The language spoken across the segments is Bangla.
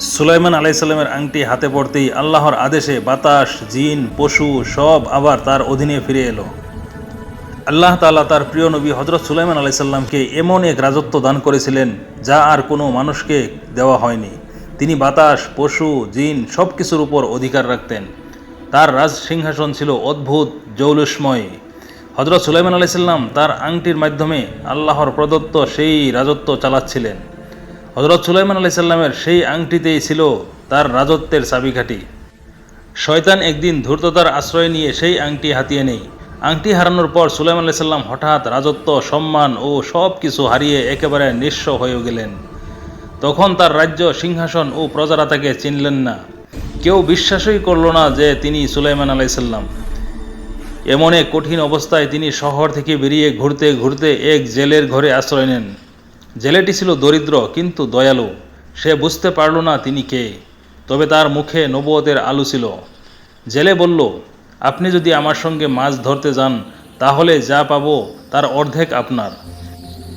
সুলাইমান আলাইসাল্লামের আংটি হাতে পড়তেই আল্লাহর আদেশে বাতাস, জিন, পশু সব আবার তার অধীনে ফিরে এলো। আল্লাহ তাআলা তার প্রিয় নবী হজরত সুলাইমান আলাইসাল্লামকে এমন এক রাজত্ব দান করেছিলেন যা আর কোনো মানুষকে দেওয়া হয়নি। তিনি বাতাস, পশু, জিন সব কিছুর উপর অধিকার রাখতেন। তার রাজ সিংহাসন ছিল অদ্ভুত, জৌলুসময়। হজরত সুলাইমান আলাইসাল্লাম তার আংটির মাধ্যমে আল্লাহর প্রদত্ত সেই রাজত্ব চালাচ্ছিলেন। হজরত সুলাইমান আলাইসাল্লামের সেই আংটিতেই ছিল তার রাজত্বের চাবিকাঠি। শয়তান একদিন ধূর্ততার আশ্রয় নিয়ে সেই আংটি হাতিয়ে নেই আংটি হারানোর পর সুলাইমান আলাইসাল্লাম হঠাৎ রাজত্ব, সম্মান ও সব কিছু হারিয়ে একেবারে নিঃস্ব হয়ে গেলেন। তখন তার রাজ্য, সিংহাসন ও প্রজারা তাকে চিনলেন না। কেউ বিশ্বাসই করল না যে তিনি সুলাইমান আলাইসাল্লাম এমন এক কঠিন অবস্থায় তিনি শহর থেকে বেরিয়ে ঘুরতে ঘুরতে এক জেলের ঘরে আশ্রয় নেন। জেলেটি ছিল দরিদ্র, কিন্তু দয়ালু। সে বুঝতে পারল না তিনি কে। তবে তার মুখে নবুয়তের আলু ছিল। জেলে বলল, আপনি যদি আমার সঙ্গে মাছ ধরতে যান, তাহলে যা পাবো তার অর্ধেক আপনার।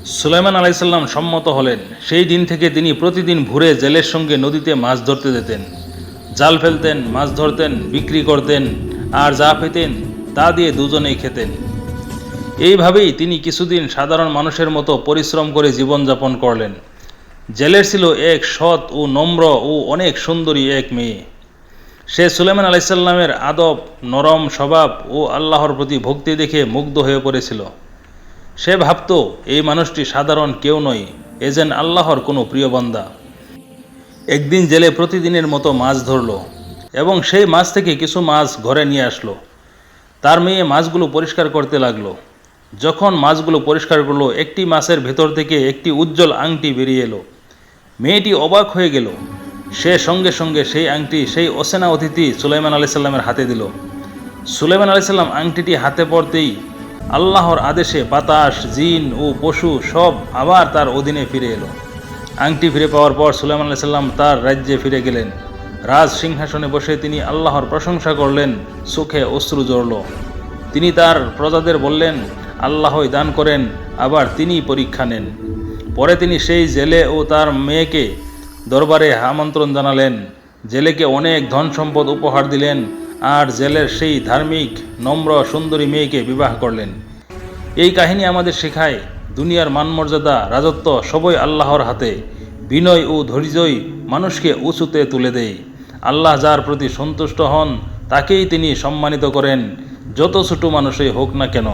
সুলাইমান আলাইসাল্লাম সম্মত হলেন। সেই দিন থেকে তিনি প্রতিদিন ভোরে জেলের সঙ্গে নদীতে মাছ ধরতে যেতেন। জাল ফেলতেন, মাছ ধরতেন, বিক্রি করতেন, আর যা পেতেন তা দিয়ে দুজনেই খেতেন। এইভাবেই তিনি কিছুদিন সাধারণ মানুষের মতো পরিশ্রম করে জীবনযাপন করলেন। জেলের ছিল এক সৎ ও নম্র ও অনেক সুন্দরী এক মেয়ে। সে সুলেমান আলাইসাল্লামের আদব, নরম স্বভাব ও আল্লাহর প্রতি ভক্তি দেখে মুগ্ধ হয়ে পড়েছিল। সে ভাবত, এই মানুষটি সাধারণ কেউ নয়, এ যেন আল্লাহর কোনো প্রিয় বান্দা। একদিন জেলে প্রতিদিনের মতো মাছ ধরল এবং সেই মাছ থেকে কিছু মাছ ঘরে নিয়ে আসলো। তার মেয়ে মাছগুলো পরিষ্কার করতে লাগল। যখন মাছগুলো পরিষ্কার করল, একটি মাছের ভেতর থেকে একটি উজ্জ্বল আংটি বেরিয়ে এলো। মেয়েটি অবাক হয়ে গেল। সে সঙ্গে সঙ্গে সেই আংটি সেই অসেনা অতিথি সুলাইমান আলাইসাল্লামের হাতে দিল। সুলাইমান আলাইসাল্লাম আংটিটি হাতে পড়তেই আল্লাহর আদেশে বাতাস, জিন ও পশু সব আবার তার অধীনে ফিরে এলো। আংটি ফিরে পাওয়ার পর সুলাইমান আলাইসাল্লাম তার রাজ্যে ফিরে গেলেন। রাজ সিংহাসনে বসে তিনি আল্লাহর প্রশংসা করলেন, সুখে অশ্রু জড়ল তিনি তার প্রজাদের বললেন আল্লাহই দান করেন, আবার তিনি পরীক্ষা নেন। পরে তিনি সেই জেলে ও তার মেয়েকে দরবারে আমন্ত্রণ জানালেন। জেলেকে অনেক ধন সম্পদ উপহার দিলেন আর জেলের সেই ধার্মিক, নম্র, সুন্দরী মেয়েকে বিবাহ করলেন। এই কাহিনী আমাদের শেখায়, দুনিয়ার মানমর্যাদা, রাজত্ব সবই আল্লাহর হাতে। বিনয় ও ধৈর্যই মানুষকে উঁচুতে তুলে দেয়। আল্লাহ যার প্রতি সন্তুষ্ট হন, তাকেই তিনি সম্মানিত করেন যত ছোট মানুষই হোক না কেন।